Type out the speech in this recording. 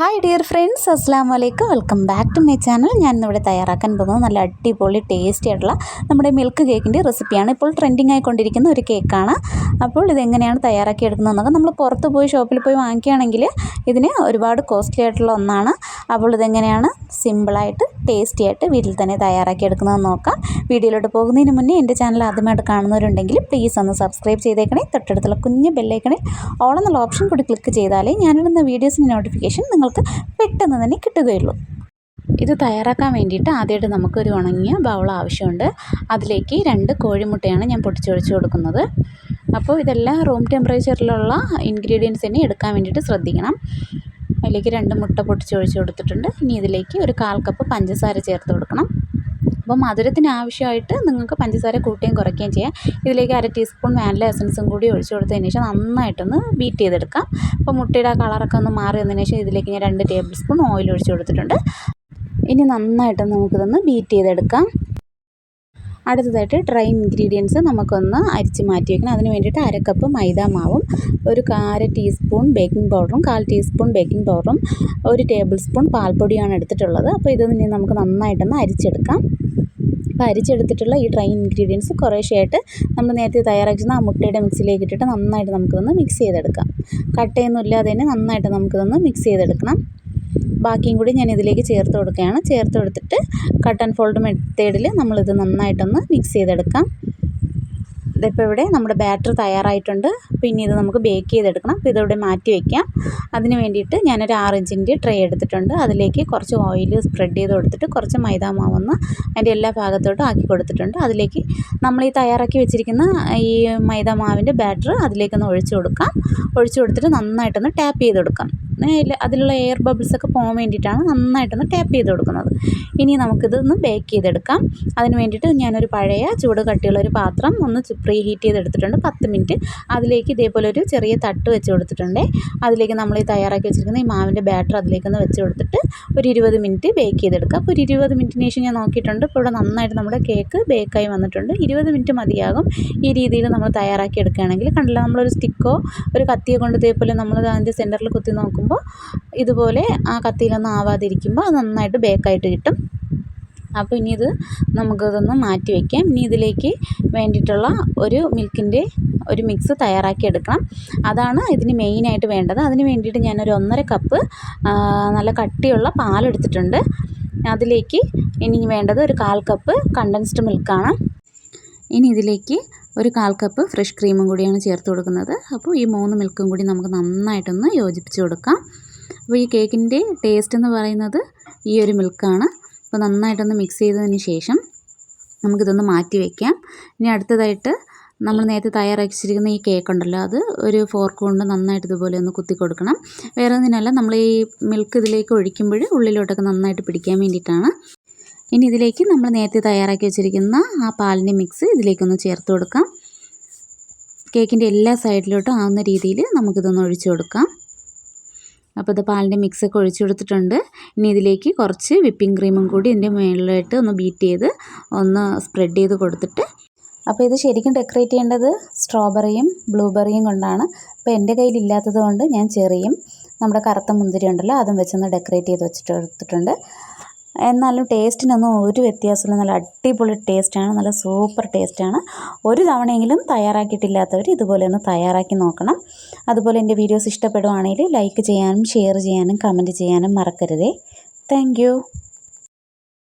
Hi dear friends അസ്സാം വലൈക്കും welcome back to my channel ഞാൻ ഇന്നിവിടെ തയ്യാറാക്കാൻ പോകുന്നത് നല്ല അടിപൊളി ടേസ്റ്റി ആയിട്ടുള്ള നമ്മുടെ മിൽക്ക് കേക്കിന്റെ റെസിപ്പിയാണ് ഇപ്പോൾ ട്രെൻഡിങ് ആയിക്കൊണ്ടിരിക്കുന്ന ഒരു കേക്കാണ് അപ്പോൾ ഇതെങ്ങനെയാണ് തയ്യാറാക്കി എടുക്കുന്നതെന്നൊക്കെ നമ്മൾ പുറത്ത് പോയി ഷോപ്പിൽ പോയി വാങ്ങിക്കുകയാണെങ്കിൽ ഇതിന് ഒരുപാട് കോസ്റ്റ്ലി ആയിട്ടുള്ള ഒന്നാണ്. അപ്പോൾ ഇതെങ്ങനെയാണ്? സിമ്പിളായിട്ട് ടേസ്റ്റി ആയിട്ട് വീട്ടിൽ തന്നെ തയ്യാറാക്കി എടുക്കുന്നതെന്ന് നോക്കാം. വീഡിയോയിലോട്ട് പോകുന്നതിന് മുന്നേ എന്റെ ചാനൽ ആദ്യമായിട്ട് കാണുന്നവരുണ്ടെങ്കിൽ പ്ലീസ് ഒന്ന് സബ്സ്ക്രൈബ് ചെയ്തേക്കണേ തൊട്ടടുത്തുള്ള കുഞ്ഞ് ബെല്ലൈക്കണിൽ ഓൾ എന്നുള്ള ഓപ്ഷൻ കൂടി ക്ലിക്ക് ചെയ്താലേ ഞാനിടുന്ന വീഡിയോസിന്റെ നോട്ടിഫിക്കേഷൻ നിങ്ങൾക്ക് പെട്ടെന്ന് തന്നെ കിട്ടുകയുള്ളൂ. ഇത് തയ്യാറാക്കാൻ വേണ്ടിയിട്ട് ആദ്യമായിട്ട് നമുക്കൊരു ഉണങ്ങിയ ബൗൾ ആവശ്യമുണ്ട്. അതിലേക്ക് രണ്ട് കോഴിമുട്ടയാണ് ഞാൻ പൊട്ടിച്ചൊഴിച്ച് കൊടുക്കുന്നത്. അപ്പോൾ ഇതെല്ലാം റൂം ടെമ്പറേച്ചറിലുള്ള ഇൻഗ്രീഡിയൻസ് തന്നെ എടുക്കാൻ വേണ്ടിയിട്ട് ശ്രദ്ധിക്കണം. അതിലേക്ക് രണ്ട് മുട്ട പൊട്ടിച്ച് ഒഴിച്ച് കൊടുത്തിട്ടുണ്ട്. ഇനി ഇതിലേക്ക് ഒരു കാൽ കപ്പ് പഞ്ചസാര ചേർത്ത് കൊടുക്കണം. അപ്പോൾ മധുരത്തിന് ആവശ്യമായിട്ട് നിങ്ങൾക്ക് പഞ്ചസാര കൂട്ടുകയും കുറയ്ക്കുകയും ചെയ്യാം. ഇതിലേക്ക് അര ടീസ്പൂൺ വാനില എസൻസും കൂടി ഒഴിച്ച് കൊടുത്തതിന് ശേഷം നന്നായിട്ടൊന്ന് ബീറ്റ് ചെയ്തെടുക്കാം. അപ്പോൾ മുട്ടയുടെ കളറൊക്കെ ഒന്ന് മാറി വന്നതിന് ശേഷം ഇതിലേക്ക് ഞാൻ രണ്ട് ടേബിൾ സ്പൂൺ ഓയിൽ ഒഴിച്ച് കൊടുത്തിട്ടുണ്ട്. ഇനി നന്നായിട്ട് നമുക്കിതൊന്ന് ബീറ്റ് ചെയ്തെടുക്കാം. അടുത്തതായിട്ട് ഡ്രൈ ഇൻഗ്രീഡിയൻസ് നമുക്കൊന്ന് അരിച്ച് മാറ്റി വയ്ക്കണം അതിന് വേണ്ടിയിട്ട് അര കപ്പ് മൈദ മാവും ഒരു അര ടീസ്പൂൺ ബേക്കിംഗ് പൗഡറും കാൽ ടീസ്പൂൺ ബേക്കിംഗ് പൗഡറും ഒരു ടേബിൾ സ്പൂൺ പാൽപ്പൊടിയാണ് എടുത്തിട്ടുള്ളത്. അപ്പോൾ ഇത് നമുക്ക് നന്നായിട്ടൊന്ന് അരിച്ചെടുക്കാം. അപ്പോൾ അരിച്ചെടുത്തിട്ടുള്ള ഈ ഡ്രൈ ഇൻഗ്രീഡിയൻസ് കുറേശ്ശെയായിട്ട് നമ്മൾ നേരത്തെ തയ്യാറാക്കി ആ മുട്ടയുടെ മിക്സിലേക്ക് ഇട്ടിട്ട് നന്നായിട്ട് നമുക്കിതൊന്ന് മിക്സ് ചെയ്തെടുക്കാം. കട്ടയൊന്നും ഇല്ലാതെ തന്നെ നന്നായിട്ട് നമുക്കിതൊന്ന് മിക്സ് ചെയ്തെടുക്കണം. ബാക്കിയും കൂടി ഞാൻ ഇതിലേക്ക് ചേർത്ത് കൊടുക്കുകയാണ്. ചേർത്ത് കൊടുത്തിട്ട് കട്ട് ആൻഡ് ഫോൾഡ് മെത്തേഡിൽ നമ്മളിത് നന്നായിട്ടൊന്ന് മിക്സ് ചെയ്തെടുക്കാം. ഇതിപ്പോൾ ഇവിടെ നമ്മുടെ ബാറ്റർ തയ്യാറായിട്ടുണ്ട്. പിന്നെ ഇത് നമുക്ക് ബേക്ക് ചെയ്തെടുക്കണം. അപ്പോൾ ഇതിവിടെ മാറ്റി വയ്ക്കാം അതിന് വേണ്ടിയിട്ട് ഞാനൊരു ആറ് ഇഞ്ചിന്റെ ട്രേ എടുത്തിട്ടുണ്ട്. അതിലേക്ക് കുറച്ച് ഓയിൽ സ്പ്രെഡ് ചെയ്ത് കൊടുത്തിട്ട് കുറച്ച് മൈദാ മാവൊന്ന് അതിന്റെ എല്ലാ ഭാഗത്തോട്ടും ആക്കി കൊടുത്തിട്ടുണ്ട്. അതിലേക്ക് നമ്മൾ ഈ തയ്യാറാക്കി വെച്ചിരിക്കുന്ന ഈ മൈദാ മാവിന്റെ ബാറ്റർ അതിലേക്കൊന്ന് ഒഴിച്ചു കൊടുക്കാം. ഒഴിച്ചു കൊടുത്തിട്ട് നന്നായിട്ടൊന്ന് ടാപ്പ് ചെയ്ത് കൊടുക്കാം. അതിലുള്ള എയർ ബബിൾസ് ഒക്കെ പോകാൻ വേണ്ടിയിട്ടാണ് നന്നായിട്ടൊന്ന് ടാപ്പ് ചെയ്ത് കൊടുക്കുന്നത്. ഇനി നമുക്കിതൊന്ന് ബേക്ക് ചെയ്തെടുക്കാം. അതിന് വേണ്ടിയിട്ട് ഞാനൊരു പഴയ ചൂട് കട്ടിയുള്ള ഒരു പാത്രം ഒന്ന് പ്രീ ഹീറ്റ് ചെയ്തെടുത്തിട്ടുണ്ട്. പത്ത് മിനിറ്റ്. അതിലേക്ക് ഇതേപോലെ ഒരു ചെറിയ തട്ട് വെച്ച് കൊടുത്തിട്ടുണ്ട്. അതിലേക്ക് നമ്മൾ ഈ തയ്യാറാക്കി വെച്ചിരിക്കുന്ന ഈ മാവിന്റെ ബാറ്റർ അതിലേക്കൊന്ന് വെച്ച് കൊടുത്തിട്ട് ഒരു ഇരുപത് മിനിറ്റ് ബേക്ക് ചെയ്തെടുക്കുക അപ്പോൾ ഒരു ഇരുപത് മിനിറ്റിന് ശേഷം ഞാൻ നോക്കിയിട്ടുണ്ട്. ഇപ്പോൾ ഇവിടെ നന്നായിട്ട് നമ്മുടെ കേക്ക് ബേക്കായി വന്നിട്ടുണ്ട്. ഇരുപത് മിനിറ്റ് മതിയാകും. ഈ രീതിയിൽ നമ്മൾ തയ്യാറാക്കി എടുക്കുകയാണെങ്കിൽ കണ്ടില്ല നമ്മളൊരു സ്റ്റിക്കോ ഒരു കത്തിയോ കൊണ്ട് ഇതേപോലെ നമ്മൾ അതിന്റെ സെന്ററിൽ കുത്തി നോക്കുമ്പോൾ ഇതുപോലെ ആ കത്തിയിലൊന്നും ആവാതിരിക്കുമ്പോൾ അത് നന്നായിട്ട് ബേക്കായിട്ട് കിട്ടും. അപ്പോൾ ഇനി ഇത് നമുക്കിതൊന്ന് മാറ്റി വയ്ക്കാം ഇനി ഇതിലേക്ക് വേണ്ടിയിട്ടുള്ള ഒരു മിൽക്കിന്റെ ഒരു മിക്സ് തയ്യാറാക്കി എടുക്കണം. അതാണ് ഇതിന് മെയിനായിട്ട് വേണ്ടത്. അതിന് വേണ്ടിയിട്ട് ഞാനൊരു ഒന്നര കപ്പ് നല്ല കട്ടിയുള്ള പാലെടുത്തിട്ടുണ്ട്. അതിലേക്ക് ഇനി വേണ്ടത് ഒരു കാൽ കപ്പ് കണ്ടൻസ്ഡ് മിൽക്കാണ് ഇനി ഇതിലേക്ക് ഒരു കാൽ കപ്പ് ഫ്രഷ് ക്രീമും കൂടിയാണ് ചേർത്ത് കൊടുക്കുന്നത്. അപ്പോൾ ഈ മൂന്ന് മിൽക്കും കൂടി നമുക്ക് നന്നായിട്ടൊന്ന് യോജിപ്പിച്ച് കൊടുക്കാം. അപ്പോൾ ഈ കേക്കിന്റെ ടേസ്റ്റ് എന്ന് പറയുന്നത് ഈ ഒരു മിൽക്കാണ്. അപ്പോൾ നന്നായിട്ടൊന്ന് മിക്സ് ചെയ്തതിന് ശേഷം നമുക്കിതൊന്ന് മാറ്റി വയ്ക്കാം ഇനി അടുത്തതായിട്ട് നമ്മൾ നേരത്തെ തയ്യാറാക്കി വെച്ചിരിക്കുന്ന ഈ കേക്ക് ഉണ്ടല്ലോ അത് ഒരു ഫോർക്ക് കൊണ്ട് നന്നായിട്ട് ഇതുപോലെ ഒന്ന് കുത്തി കൊടുക്കണം. വേറെ ഒന്നിനല്ല നമ്മൾ ഈ മിൽക്ക് ഇതിലേക്ക് ഒഴിക്കുമ്പോൾ ഉള്ളിലോട്ടൊക്കെ നന്നായിട്ട് പിടിക്കാൻ വേണ്ടിയിട്ടാണ്. ഇനി ഇതിലേക്ക് നമ്മൾ നേരത്തെ തയ്യാറാക്കി വെച്ചിരിക്കുന്ന ആ പാലിന്റെ മിക്സ് ഇതിലേക്കൊന്ന് ചേർത്ത് കൊടുക്കാം. കേക്കിന്റെ എല്ലാ സൈഡിലോട്ടും ആവുന്ന രീതിയിൽ നമുക്കിതൊന്ന് ഒഴിച്ചു കൊടുക്കാം. അപ്പോൾ ഇത് പാലിന്റെ മിക്സൊക്കെ ഒഴിച്ചു കൊടുത്തിട്ടുണ്ട്. ഇനി ഇതിലേക്ക് കുറച്ച് വിപ്പിംഗ് ക്രീമും കൂടി ഇതിന്റെ മുകളിലായിട്ട് ഒന്ന് ബീറ്റ് ചെയ്ത് ഒന്ന് സ്പ്രെഡ് ചെയ്ത് കൊടുത്തിട്ട് അപ്പോൾ ഇത് ശരിക്കും ഡെക്കറേറ്റ് ചെയ്യേണ്ടത് സ്ട്രോബെറിയും ബ്ലൂബെറിയും കൊണ്ടാണ്. അപ്പോൾ എന്റെ കയ്യിൽ ഇല്ലാത്തത് കൊണ്ട് ഞാൻ ചെറിയും നമ്മുടെ കറുത്ത മുന്തിരി ഉണ്ടല്ലോ അതും വെച്ചൊന്ന് ഡെക്കറേറ്റ് ചെയ്ത് വെച്ചിട്ട് എടുത്തിട്ടുണ്ട് എന്നാലും ടേസ്റ്റിനൊന്നും ഒരു വ്യത്യാസമില്ല. നല്ല അടിപൊളി ടേസ്റ്റാണ്. നല്ല സൂപ്പർ ടേസ്റ്റാണ്. ഒരു തവണയെങ്കിലും തയ്യാറാക്കിയിട്ടില്ലാത്തവർ ഇതുപോലെ ഒന്ന് തയ്യാറാക്കി നോക്കണം. അതുപോലെ എന്റെ വീഡിയോസ് ഇഷ്ടപ്പെടുവാണെങ്കിൽ ലൈക്ക് ചെയ്യാനും ഷെയർ ചെയ്യാനും കമന്റ് ചെയ്യാനും മറക്കരുതേ. താങ്ക്